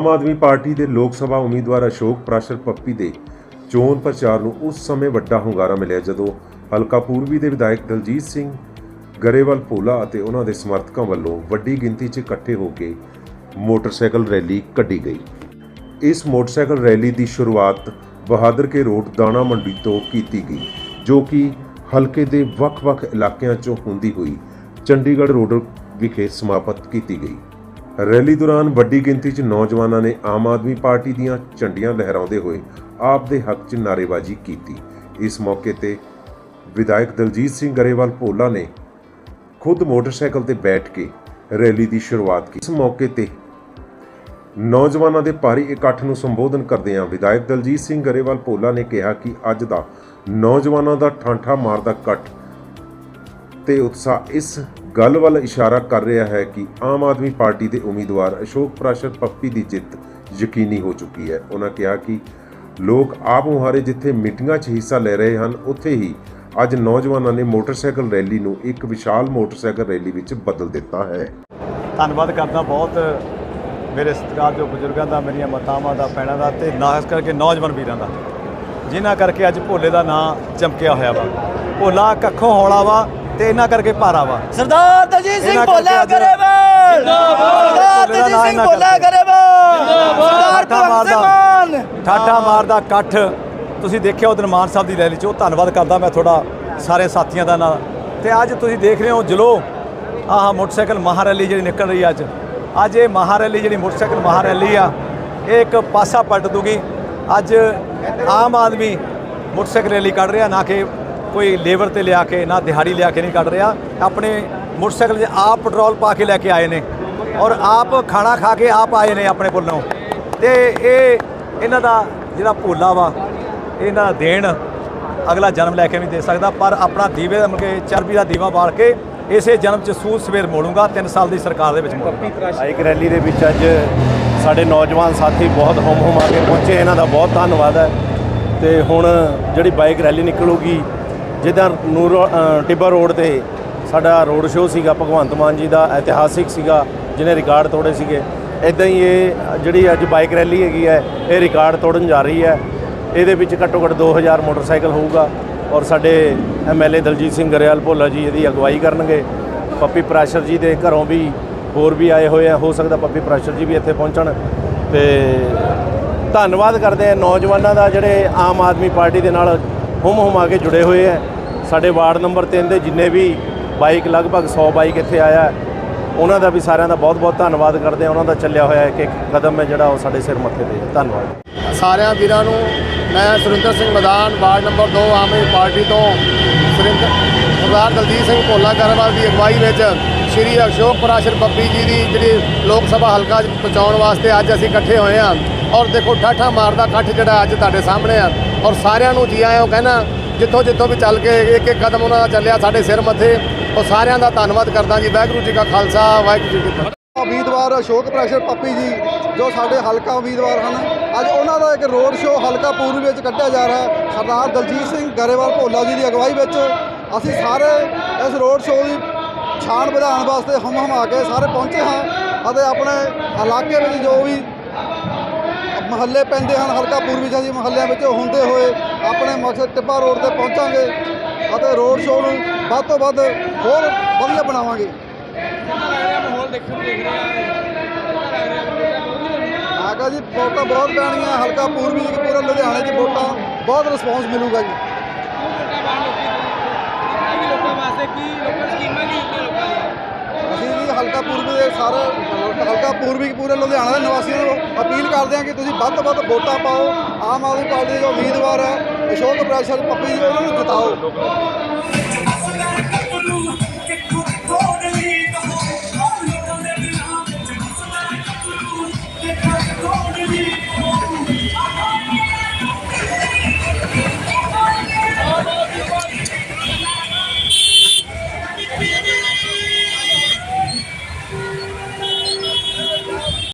ਆਮ Aadmi party ਦੇ ਲੋਕ ਸਭਾ ਉਮੀਦਵਾਰ ਅਸ਼ੋਕ ਪ੍ਰਾਸ਼ਰ ਪੱਪੀ ਦੇ ਚੋਣ ਪ੍ਰਚਾਰ ਨੂੰ ਉਸ ਸਮੇਂ ਵੱਡਾ ਹੁੰਗਾਰਾ ਮਿਲਿਆ ਜਦੋਂ ਹਲਕਾ ਪੂਰਬੀ ਦੇ ਵਿਧਾਇਕ ਦਲਜੀਤ ਸਿੰਘ ਗਰੇਵਾਲ ਭੋਲਾ ਅਤੇ ਉਹਨਾਂ ਦੇ ਸਮਰਥਕਾਂ ਵੱਲੋਂ ਵੱਡੀ ਗਿਣਤੀ 'ਚ ਇਕੱਠੇ ਹੋ ਕੇ ਮੋਟਰਸਾਈਕਲ ਰੈਲੀ ਕੱਢੀ ਗਈ। ਇਸ ਮੋਟਰਸਾਈਕਲ ਰੈਲੀ ਦੀ ਸ਼ੁਰੂਆਤ ਬਹਾਦਰ ਕੇ ਰੋਡ ਦਾਣਾ ਮੰਡੀ ਤੋਂ ਕੀਤੀ ਗਈ, ਜੋ ਕਿ ਹਲਕੇ ਦੇ ਵੱਖ-ਵੱਖ ਇਲਾਕਿਆਂ 'ਚੋਂ ਹੁੰਦੀ ਹੋਈ ਚੰਡੀਗੜ੍ਹ ਰੋਡ ਵਿਖੇ ਸਮਾਪਤ ਕੀਤੀ ਗਈ। ਰੈਲੀ ਦੌਰਾਨ ਵੱਡੀ ਗਿਣਤੀ 'ਚ ਨੌਜਵਾਨਾਂ ਨੇ ਆਮ ਆਦਮੀ ਪਾਰਟੀ ਦੀਆਂ ਝੰਡੀਆਂ ਲਹਿਰਾਉਂਦੇ ਹੋਏ ਆਪ ਦੇ ਹੱਕ 'ਚ ਨਾਅਰੇਬਾਜ਼ੀ ਕੀਤੀ। ਇਸ ਮੌਕੇ ਤੇ ਵਿਧਾਇਕ ਦਲਜੀਤ ਸਿੰਘ ਗਰੇਵਾਲ ਭੋਲਾ ਨੇ ਖੁਦ ਮੋਟਰਸਾਈਕਲ ਤੇ ਬੈਠ ਕੇ ਰੈਲੀ ਦੀ ਸ਼ੁਰੂਆਤ ਕੀਤੀ। ਇਸ ਮੌਕੇ ਤੇ ਨੌਜਵਾਨਾਂ ਦੇ ਭਾਰੀ ਇਕੱਠ ਨੂੰ ਸੰਬੋਧਨ ਕਰਦਿਆਂ ਵਿਧਾਇਕ ਦਲਜੀਤ ਸਿੰਘ ਗਰੇਵਾਲ ਭੋਲਾ ਨੇ ਕਿਹਾ ਕਿ ਅੱਜ ਦਾ ਨੌਜਵਾਨਾਂ ਦਾ ਠਾਂਠਾ ਮਾਰਦਾ ਇਕੱਠ ਤੇ ਉਤਸ਼ਾਹ ਇਸ ਗੱਲ ਵੱਲ ਇਸ਼ਾਰਾ ਕਰ ਰਿਹਾ ਹੈ ਕਿ ਆਮ ਆਦਮੀ ਪਾਰਟੀ ਦੇ ਉਮੀਦਵਾਰ ਅਸ਼ੋਕ ਪ੍ਰਾਸ਼ਰ ਪੱਪੀ ਦੀ ਜਿੱਤ ਯਕੀਨੀ ਹੋ ਚੁੱਕੀ ਹੈ। ਉਹਨਾਂ ਕਿਹਾ ਕਿ ਲੋਕ ਆਪ ਮੁਹਾਰੇ ਜਿੱਥੇ ਮੀਟਿੰਗਾਂ 'ਚ ਹਿੱਸਾ ਲੈ ਰਹੇ ਹਨ, ਉੱਥੇ ਹੀ ਅੱਜ ਨੌਜਵਾਨਾਂ ਨੇ ਮੋਟਰਸਾਈਕਲ ਰੈਲੀ ਨੂੰ ਇੱਕ ਵਿਸ਼ਾਲ ਮੋਟਰਸਾਈਕਲ ਰੈਲੀ ਵਿੱਚ ਬਦਲ ਦਿੱਤਾ ਹੈ। ਧੰਨਵਾਦ ਕਰਦਾ ਬਹੁਤ ਮੇਰੇ ਸਤਿਕਾਰਯੋਗ ਬਜ਼ੁਰਗਾਂ ਦਾ, ਮੇਰੀਆਂ ਮਾਤਾਵਾਂ ਦਾ ਪੈਣਾ ਦਾ ਤੇ ਨਾਸ ਕਰਕੇ ਨੌਜਵਾਨ ਵੀਰਾਂ ਦਾ। ਜਿਨ੍ਹਾਂ ਕਰਕੇ ਅੱਜ ਭੋਲੇ ਦਾ ਨਾਂ ਚਮਕਿਆ ਹੋਇਆ ਵਾ। ਭੋਲਾ ਕੱਖੋਂ ਹੌਲਾ ਵਾ ਤੇ ਇਹਨਾਂ ਕਰਕੇ ਭਾਰਾ ਵਾ। ਸਰਦਾਰ ਦਲਜੀਤ ਸਿੰਘ ਭੋਲਾ ਅੱਜ- ਗਰੇਵਾਲ ਸਰਦਾਰ ਭੋਲੇ ਦਾ ਦਲਜੀਤ ਨਾਂ ਸਿੰਘ ਭੋਲਾ। ਗਰੇਵਾਲ ਸਰਦਾਰ ਠਾਠਾ ਮਾਰਦਾ। ਠਾਠਾ ਮਾਰਦਾ ਇਕੱਠ। ਤੁਸੀਂ ਦੇਖਿਆ ਉਦੋਂ ਮਾਨ ਸਾਹਿਬ ਦੀ ਰੈਲੀ 'ਚ ਉਹ ਧੰਨਵਾਦ ਕਰਦਾ ਮੈਂ ਤੁਹਾਡਾ ਸਾਰੇ ਸਾਥੀਆਂ ਦਾ ਨਾਲ। ਤੇ ਅੱਜ ਤੁਸੀਂ ਦੇਖ ਰਹੇ ਹੋ ਜਲੋ ਆਹ ਮੋਟਰਸਾਈਕਲ ਮਹਾ ਰੈਲੀ ਜਿਹੜੀ ਨਿਕਲ ਰਹੀ ਅੱਜ। ਅੱਜ ਇਹ ਮਹਾ ਰੈਲੀ ਜਿਹੜੀ ਮੋਟਰਸਾਈਕਲ ਮਹਾ ਰੈਲੀ ਆ ਇਹ ਇੱਕ ਪਾਸਾ ਪਲਟ ਦੂਗੀ। ਅੱਜ ਆਮ ਆਦਮੀ ਮੋਟਰਸਾਈਕਲ ਰੈਲੀ ਕੱਢ ਰਿਹਾ ਨਾ ਕਿ ਕੋਈ ਲੇਬਰ ਤੇ ਲਿਆ ਕੇ, ਨਾ ਦਿਹਾੜੀ ਲਿਆ ਕੇ ਨਹੀਂ ਕੱਢ ਰਿਹਾ। ਆਪਣੇ ਮੋਟਰਸਾਈਕਲ 'ਤੇ ਆਪ ਪੈਟਰੋਲ ਪਾ ਕੇ ਲੈ ਕੇ ਆਏ ਨੇ ਔਰ ਆਪ ਖਾਣਾ ਖਾ ਕੇ ਆਪ ਆਏ ਨੇ ਆਪਣੇ ਕੋਲੋਂ। ਤੇ ਇਹ ਇਹਨਾਂ ਦਾ ਜਿਹੜਾ ਭੋਲਾ ਵਾ ਇਹਨਾਂ ਦਾ ਦੇਣ ਅਗਲਾ ਜਨਮ ਲੈ ਕੇ ਨਹੀਂ ਦੇ ਸਕਦਾ, ਪਰ ਆਪਣਾ ਦੀਵੇ ਦਾ ਮਕੇ ਚਰਬੀ ਦਾ ਦੀਵਾ ਬਾਲ ਕੇ ਇਸੇ ਜਨਮ ਚ ਸੂਲ ਸਵੇਰ ਮੋੜੂਗਾ 3 ਸਾਲ ਦੀ ਸਰਕਾਰ ਦੇ ਵਿੱਚ ਮੋੜੂੰਗਾ। ਬਾਈਕ ਰੈਲੀ ਦੇ ਵਿੱਚ ਅੱਜ ਸਾਡੇ ਨੌਜਵਾਨ ਸਾਥੀ ਬਹੁਤ ਹੁਮ ਹੁਮ ਆ ਕੇ ਪਹੁੰਚੇ, ਇਹਨਾਂ ਦਾ ਬਹੁਤ ਧੰਨਵਾਦ ਹੈ। ਤੇ ਹੁਣ ਜਿਹੜੀ ਬਾਈਕ ਰੈਲੀ ਨਿਕਲੂਗੀ ਜਿੱਦਾਂ ਨੂਰ ਅ, ਟਿੱਬਾ ਰੋਡ ਤੇ ਸਾਡਾ ਰੋਡ ਸ਼ੋਅ ਸੀਗਾ ਭਗਵੰਤ ਮਾਨ ਜੀ ਦਾ ਇਤਿਹਾਸਿਕ ਸੀਗਾ ਜਿਹਨੇ ਰਿਕਾਰਡ ਤੋੜੇ ਸੀਗੇ। ਇਦਾਂ ਹੀ ਇਹ ਜਿਹੜੀ ਅੱਜ ਬਾਈਕ ਰੈਲੀ ਹੈਗੀ ਹੈ ਇਹ ਰਿਕਾਰਡ ਤੋੜਨ ਜਾ ਰਹੀ ਹੈ। ਇਹਦੇ ਵਿੱਚ ਘੱਟੋ ਘੱਟ 2000 ਮੋਟਰਸਾਈਕਲ ਹੋਊਗਾ ਔਰ ਸਾਡੇ ਐਮਐਲਏ ਦਲਜੀਤ ਸਿੰਘ ਗਰੇਵਾਲ ਭੋਲਾ ਜੀ ਇਹਦੀ ਅਗਵਾਈ ਕਰਨਗੇ। ਪੱਪੀ ਪ੍ਰਾਸ਼ਰ ਜੀ ਦੇ ਘਰੋਂ ਵੀ ਹੋਰ ਵੀ ਆਏ ਹੋਏ ਆ ਹੋ ਸਕਦਾ ਪੱਪੀ ਪ੍ਰਾਸ਼ਰ ਜੀ ਵੀ ਇੱਥੇ ਪਹੁੰਚਣ। ਤੇ ਧੰਨਵਾਦ ਕਰਦੇ ਆ ਨੌਜਵਾਨਾਂ ਦਾ ਜਿਹੜੇ ਆਮ ਆਦਮੀ ਪਾਰਟੀ ਦੇ ਨਾਲ ਹੁਮ ਹੁਮਾ ਕੇ ਜੁੜੇ ਹੋਏ ਹੈ ਸਾਡੇ ਵਾਰਡ ਨੰਬਰ 3 ਦੇ ਜਿੰਨੇ ਵੀ ਬਾਈਕ, ਲਗਭਗ 100 ਬਾਈਕ ਇੱਥੇ ਆਇਆ। ਉਹਨਾਂ ਦਾ ਵੀ ਸਾਰਿਆਂ ਦਾ ਬਹੁਤ ਬਹੁਤ ਧੰਨਵਾਦ ਕਰਦੇ ਆ ਉਹਨਾਂ ਦਾ ਚੱਲਿਆ ਹੋਇਆ ਇੱਕ ਇੱਕ ਕਦਮ ਹੈ ਜਿਹੜਾ ਉਹ ਸਾਡੇ ਸਿਰ ਮੱਥੇ ਤੇ ਧੰਨਵਾਦ। ਸਾਰਿਆਂ ਵੀਰਾਂ ਨੂੰ ਮੈਂ ਸੁਰਿੰਦਰ ਸਿੰਘ ਮੈਦਾਨ, ward number 2 Aam Aadmi party ਤੋਂ ਸੁਰਿੰਦਰ ਸਰਦਾਰ ਦਲਜੀਤ ਸਿੰਘ ਭੋਲਾ ਗਰੇਵਾਲ ਦੀ ਅਗਵਾਈ ਵਿੱਚ ਸ਼੍ਰੀ ਅਸ਼ੋਕ ਪ੍ਰਾਸ਼ਰ ਬੱਬੀ ਜੀ ਦੀ ਜਿਹੜੀ ਲੋਕ ਸਭਾ ਹਲਕਾ 'ਚ ਪਹੁੰਚਾਉਣ ਵਾਸਤੇ ਅੱਜ ਅਸੀਂ ਇਕੱਠੇ ਹੋਏ ਹਾਂ। ਔਰ ਦੇਖੋ, ਠਾਠਾ ਮਾਰਦਾ ਇਕੱਠ ਜਿਹੜਾ ਅੱਜ ਤੁਹਾਡੇ ਸਾਹਮਣੇ ਆ। ਔਰ ਸਾਰਿਆਂ ਨੂੰ ਜੀ ਆਇਓ ਕਹਿਣਾ ਜਿੱਥੋਂ ਜਿੱਥੋਂ ਵੀ ਚੱਲ ਕੇ ਇੱਕ ਇੱਕ ਕਦਮ ਉਹਨਾਂ ਦਾ ਚੱਲਿਆ ਸਾਡੇ ਸਿਰ ਮੱਥੇ। ਉਹ ਸਾਰਿਆਂ ਦਾ ਧੰਨਵਾਦ ਕਰਦਾ ਜੀ। ਵਾਹਿਗੁਰੂ ਜੀ ਕਾ ਖਾਲਸਾ, ਵਾਹਿਗੁਰੂ ਜੀ ਕੀ ਫਤਿਹ। ਉਮੀਦਵਾਰ ਅਸ਼ੋਕ ਪ੍ਰੈਸ਼ਰ ਪੱਪੀ ਜੀ, ਜੋ ਸਾਡੇ ਹਲਕਾ ਉਮੀਦਵਾਰ ਹਨ, ਅੱਜ ਉਹਨਾਂ ਦਾ ਇੱਕ ਰੋਡ ਸ਼ੋਅ ਹਲਕਾ ਪੂਰਬੀ ਵਿੱਚ ਕੱਢਿਆ ਜਾ ਰਿਹਾ ਹੈ। ਸਰਦਾਰ ਦਲਜੀਤ ਸਿੰਘ ਗਰੇਵਾਲ ਭੋਲਾ ਜੀ ਦੀ ਅਗਵਾਈ ਵਿੱਚ ਅਸੀਂ ਸਾਰੇ ਇਸ ਰੋਡ ਸ਼ੋਅ ਦੀ ਛਾਣ ਵਧਾਉਣ ਵਾਸਤੇ ਹਮ ਹਮਾ ਕੇ ਸਾਰੇ ਪਹੁੰਚੇ ਹਾਂ ਅਤੇ ਆਪਣੇ ਇਲਾਕੇ ਵਿੱਚ ਜੋ ਵੀ ਮਹੱਲੇ ਪੈਂਦੇ ਹਨ, ਹਲਕਾ ਪੂਰਬੀ ਜਾਂਦੀ ਮਹੱਲਿਆਂ ਵਿੱਚ ਹੁੰਦੇ ਹੋਏ ਆਪਣੇ ਮਕਸਦ ਟਿੱਬਾ ਰੋਡ ਤੇ ਪਹੁੰਚਾਂਗੇ ਅਤੇ ਰੋਡ ਸ਼ੋਅ ਨੂੰ ਵੱਧ ਤੋਂ ਵੱਧ ਹੋਰ ਵਧੀਆ ਬਣਾਵਾਂਗੇ। ਆਗਾ ਜੀ, ਵੋਟਾਂ ਬਹੁਤ ਪੈਣੀਆਂ ਹਲਕਾ ਪੂਰਬੀ ਜੀ ਪੂਰੇ ਲੁਧਿਆਣੇ 'ਚ ਵੋਟਾਂ, ਬਹੁਤ ਰਿਸਪੌਂਸ ਮਿਲੂਗਾ ਜੀ ਅਸੀਂ ਜੀ ਹਲਕਾ ਪੂਰਬੀ ਦੇ ਸਾਰੇ ਹਲਕਾ ਪੂਰਬੀ ਪੂਰੇ ਲੁਧਿਆਣਾ ਦੇ ਨਿਵਾਸੀਆਂ ਨੂੰ। ਅਪੀਲ ਕਰਦੇ ਹਾਂ ਕਿ ਤੁਸੀਂ ਵੱਧ ਤੋਂ ਵੱਧ ਵੋਟਾਂ ਪਾਓ। ਆਮ ਆਦਮੀ ਪਾਰਟੀ ਦੇ ਜੋ ਉਮੀਦਵਾਰ ਹੈ, ਅਸ਼ੋਕ ਪ੍ਰੈਸ਼ਰ ਪੱਪੀ ਜੀ, ਉਹਨਾਂ ਨੂੰ ਜਿਤਾਓ।